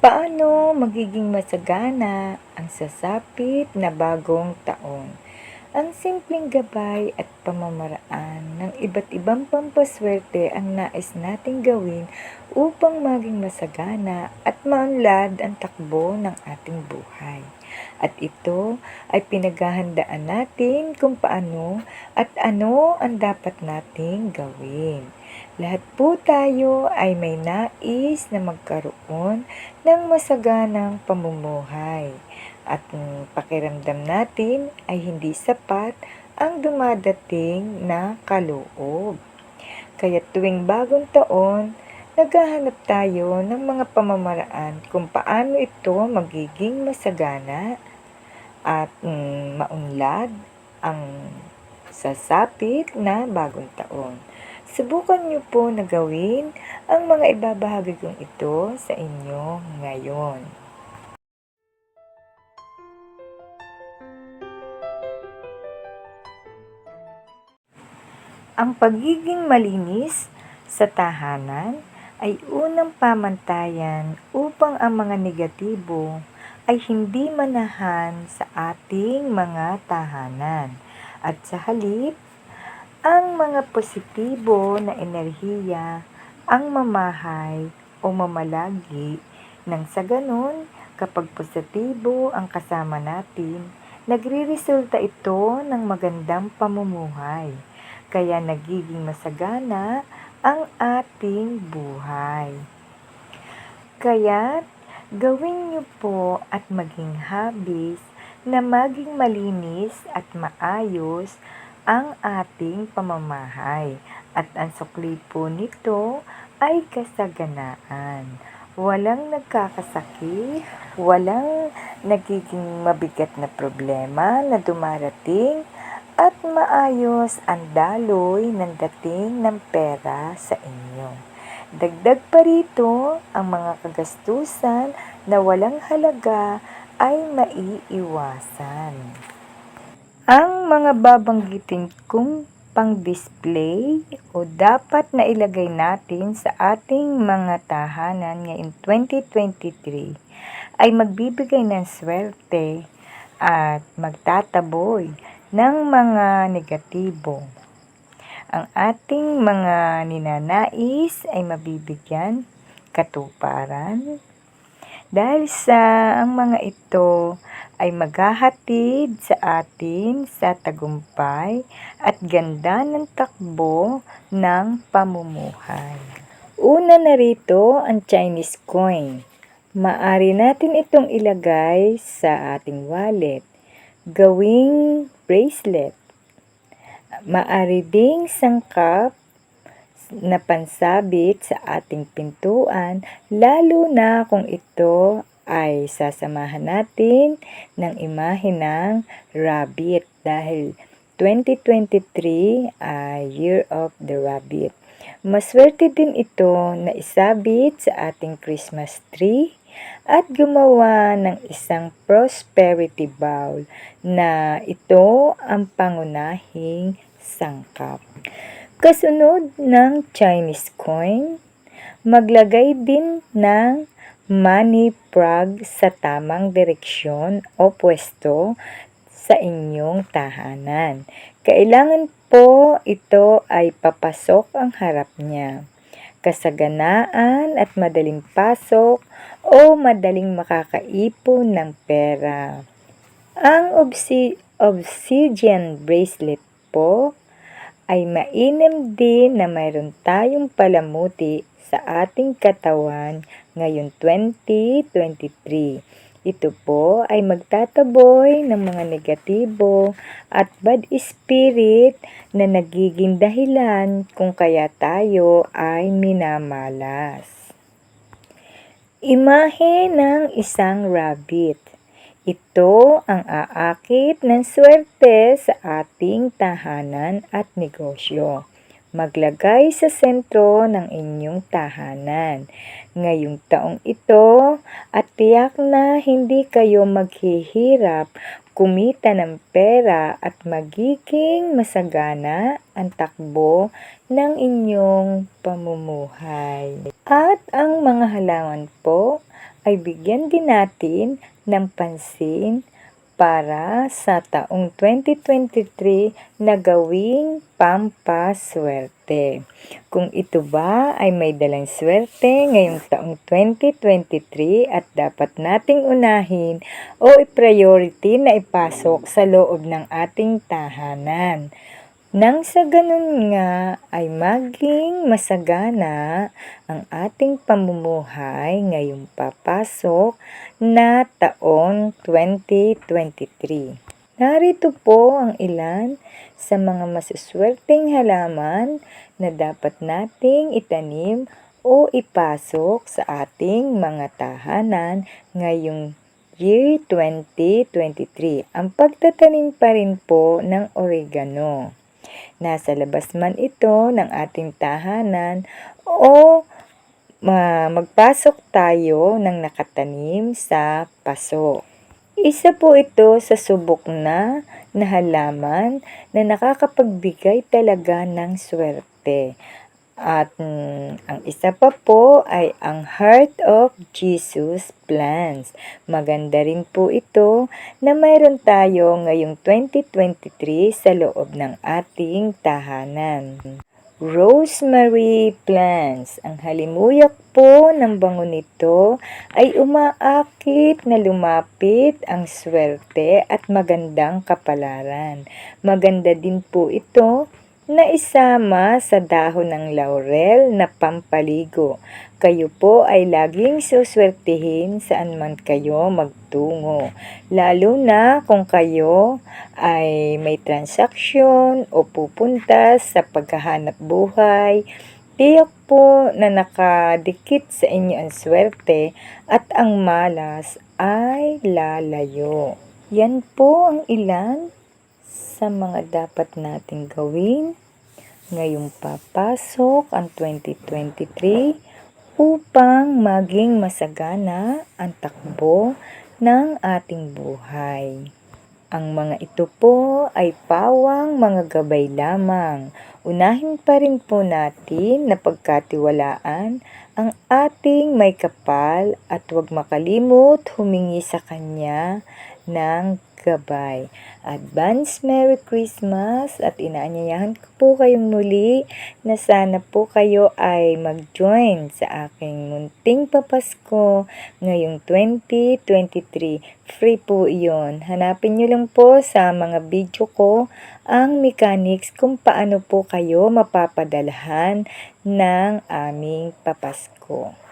Paano magiging masagana ang sasapit na bagong taon? Ang simpleng gabay at pamamaraan ng iba't ibang pampaswerte ang nais nating gawin upang maging masagana at maunlad ang takbo ng ating buhay. At ito ay pinaghahandaan natin kung paano at ano ang dapat nating gawin. Lahat po tayo ay may nais na magkaroon ng masaganang pamumuhay at pakiramdam natin ay hindi sapat ang dumadating na kaloob. Kaya tuwing bagong taon, naghahanap tayo ng mga pamamaraan kung paano ito magiging masagana at mm, maunlad ang sasapit na bagong taon. Subukan niyo po na gawin ang mga ibabahagi kong ito sa inyo ngayon. Ang pagiging malinis sa tahanan ay unang pamantayan upang ang mga negatibo ay hindi manahan sa ating mga tahanan at sa halip ang mga positibo na enerhiya ang mamahay o mamalagi nang sa ganun kapag positibo ang kasama natin, nagriresulta ito ng magandang pamumuhay. Kaya nagiging masagana ang ating buhay. Kaya gawin niyo po at maging habis na maging malinis at maayos ang ating pamamahay at ang sukli po nito ay kasaganaan. Walang nagkakasakit, walang nagiging mabigat na problema na dumarating at maayos ang daloy ng dating ng pera sa inyo. Dagdag pa rito ang mga kagastusan na walang halaga ay maiiwasan. Ang mga babanggitin kong pang-display o dapat na ilagay natin sa ating mga tahanan ngayong 2023 ay magbibigay ng swerte at magtataboy ng mga negatibo. Ang ating mga ninanais ay mabibigyan katuparan dahil sa ang mga ito ay maghahatid sa atin sa tagumpay at ganda ng takbo ng pamumuhay. Una na rito ang Chinese coin. Maari natin itong ilagay sa ating wallet, gawing bracelet. Maari ding sangkap na pansabit sa ating pintuan, lalo na kung ito ay sasamahan natin ng imahe ng rabbit dahil 2023 ay Year of the Rabbit. Maswerte din ito na isabit sa ating Christmas tree at gumawa ng isang prosperity bowl na ito ang pangunahing sangkap. Kasunod ng Chinese coin, maglagay din ng money prag sa tamang direksyon o pwesto sa inyong tahanan. Kailangan po ito ay papasok ang harap niya. Kasaganaan at madaling pasok o madaling makakaipon ng pera. Ang obsi- obsidian bracelet po ay mainam din na mayroon tayong palamuti sa ating katawan ngayon 2023. Ito po ay magtataboy ng mga negatibo at bad spirit na nagiging dahilan kung kaya tayo ay minamalas. Imahe ng isang rabbit. Ito ang aakit ng swerte sa ating tahanan at negosyo. Maglagay sa sentro ng inyong tahanan. Ngayong taong ito at tiyak na hindi kayo maghihirap kumita ng pera at magiging masagana ang takbo ng inyong pamumuhay. At ang mga halaman po ay bigyan din natin ng pansin para sa taong 2023 na gawing pampaswerte. Kung ito ba ay may dalang swerte ngayong taong 2023 at dapat nating unahin o i-priority na ipasok sa loob ng ating tahanan. Nang sa ganun nga ay maging masagana ang ating pamumuhay ngayong papasok na taon 2023. Narito po ang ilan sa mga masuswerteng halaman na dapat nating itanim o ipasok sa ating mga tahanan ngayong year 2023. Ang pagtatanim pa rin po ng oregano. Nasa labas man ito ng ating tahanan o ma- magpasok tayo ng nakatanim sa paso. Isa po ito sa subok na na halaman na nakakapagbigay talaga ng swerte. At mm, ang isa pa po ay ang Heart of Jesus plants. Maganda rin po ito na mayroon tayo ngayong 2023 sa loob ng ating tahanan. Rosemary plants. Ang halimuyak po ng bango nito ay umaakit na lumapit ang swerte at magandang kapalaran. Maganda din po ito na isama sa dahon ng laurel na pampaligo. Kayo po ay laging suswertihin saan man kayo magtungo. Lalo na kung kayo ay may transaksyon o pupunta sa paghahanap buhay. Tiyak po na nakadikit sa inyo ang swerte at ang malas ay lalayo. Yan po ang ilan sa mga dapat nating gawin ngayong papasok ang 2023 upang maging masagana ang takbo ng ating buhay. Ang mga ito po ay pawang mga gabay lamang. Unahin pa rin po natin na pagkatiwalaan ang ating may kapal at huwag makalimot humingi sa kanya ng gabay. Advance Merry Christmas at inaanyayahan ko po kayong muli na sana po kayo ay mag-join sa aking munting papasko ngayong 2023. Free po iyon. Hanapin nyo lang po sa mga video ko ang mechanics kung paano po kayo mapapadalhan ng aming papasko.